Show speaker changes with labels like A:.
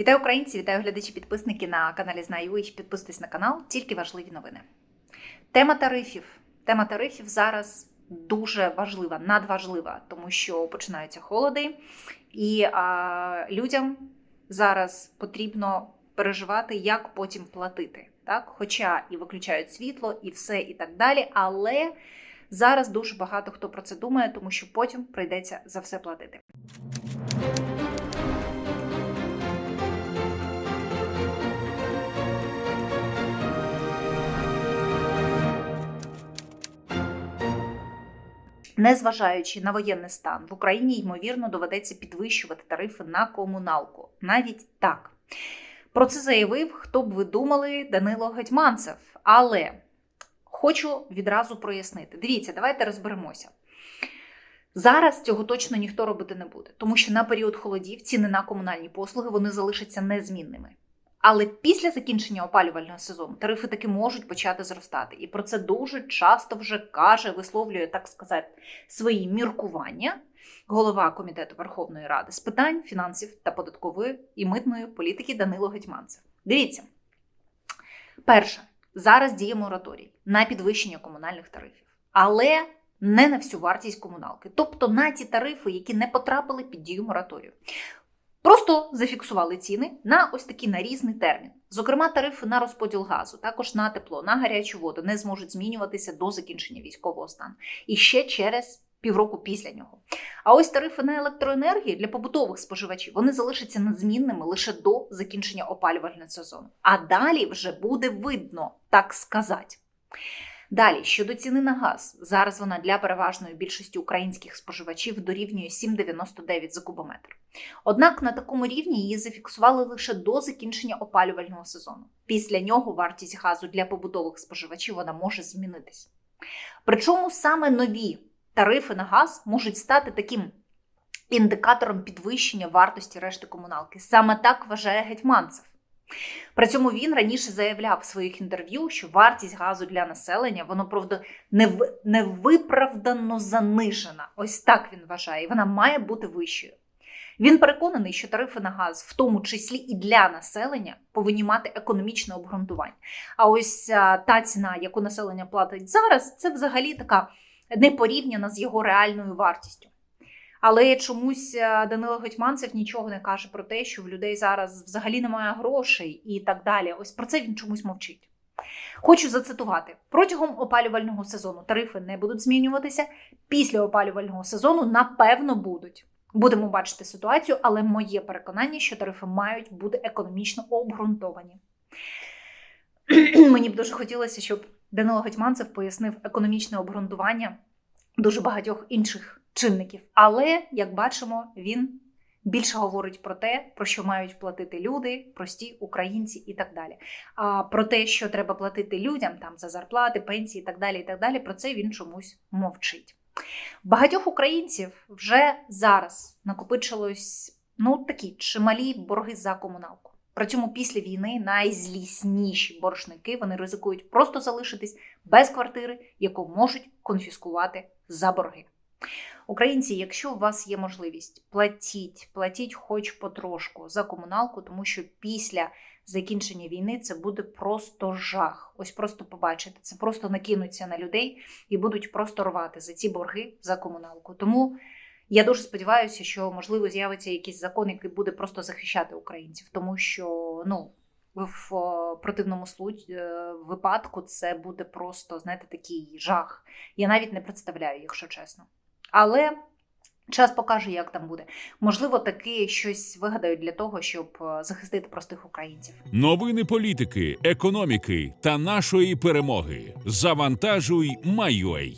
A: Вітаю українці, вітаю глядачі, підписники на каналі Знаю і підписуйтесь на канал. Тільки важливі новини. Тема тарифів. Тема тарифів зараз дуже важлива, надважлива, тому що починаються холоди, і а, людям зараз потрібно переживати, як потім платити. Так? Хоча і виключають світло, і все, і так далі. Але зараз дуже багато хто про це думає, тому що потім прийдеться за все платити. Незважаючи на воєнний стан, в Україні ймовірно доведеться підвищувати тарифи на комуналку. Навіть так. Про це заявив, хто б ви думали, Данило Гетьманцев. Але хочу відразу прояснити. Дивіться, давайте розберемося. Зараз цього точно ніхто робити не буде, тому що на період холодів ціни на комунальні послуги вони залишаться незмінними. Але після закінчення опалювального сезону тарифи таки можуть почати зростати. І про це дуже часто вже каже, висловлює, так сказати, свої міркування голова комітету Верховної Ради з питань фінансів та податкової і митної політики Данило Гетьманцев. Дивіться, перше, зараз діє мораторій на підвищення комунальних тарифів, але не на всю вартість комуналки, тобто на ті тарифи, які не потрапили під дію мораторію. Просто зафіксували ціни на ось такий нарізний термін. Зокрема, тарифи на розподіл газу, також на тепло, на гарячу воду не зможуть змінюватися до закінчення військового стану. І ще через півроку після нього. А ось тарифи на електроенергію для побутових споживачів вони залишаться незмінними лише до закінчення опалювального сезону. А далі вже буде видно, так сказати. Далі, щодо ціни на газ, зараз вона для переважної більшості українських споживачів дорівнює 7,99 за кубометр. Однак на такому рівні її зафіксували лише до закінчення опалювального сезону. Після нього вартість газу для побутових споживачів вона може змінитись. Причому саме нові тарифи на газ можуть стати таким індикатором підвищення вартості решти комуналки. Саме так вважає гетьманцев. При цьому він раніше заявляв в своїх інтерв'ю, що вартість газу для населення воно правда нев- невиправдано занижена. Ось так він вважає, вона має бути вищою. Він переконаний, що тарифи на газ, в тому числі і для населення, повинні мати економічне обґрунтування. А ось та ціна, яку населення платить зараз, це взагалі така не порівняна з його реальною вартістю. Але чомусь а, Данило Гетьманцев нічого не каже про те, що в людей зараз взагалі немає грошей і так далі. Ось про це він чомусь мовчить. Хочу зацитувати: протягом опалювального сезону тарифи не будуть змінюватися. Після опалювального сезону, напевно, будуть. Будемо бачити ситуацію, але моє переконання, що тарифи мають бути економічно обґрунтовані. Мені б дуже хотілося, щоб Данило Гетьманцев пояснив економічне обґрунтування дуже багатьох інших чинників. Але, як бачимо, він більше говорить про те, про що мають платити люди, прості українці і так далі. А про те, що треба платити людям там за зарплати, пенсії і так далі, і так далі, про це він чомусь мовчить. Багатьох українців вже зараз накопичилось ну такі чималі борги за комуналку. При цьому після війни найзлісніші боржники вони ризикують просто залишитись без квартири, яку можуть конфіскувати за борги. Українці, якщо у вас є можливість, платіть, платіть хоч потрошку за комуналку, тому що після закінчення війни це буде просто жах. Ось просто побачите, це просто накинуться на людей і будуть просто рвати за ці борги за комуналку. Тому я дуже сподіваюся, що можливо з'явиться якийсь закон, який буде просто захищати українців, тому що ну. В противному случ- е, випадку це буде просто, знаєте, такий жах. Я навіть не представляю, якщо чесно. Але час покаже, як там буде. Можливо, таки щось вигадають для того, щоб е, захистити простих українців.
B: Новини політики, економіки та нашої перемоги. Завантажуй, Майой.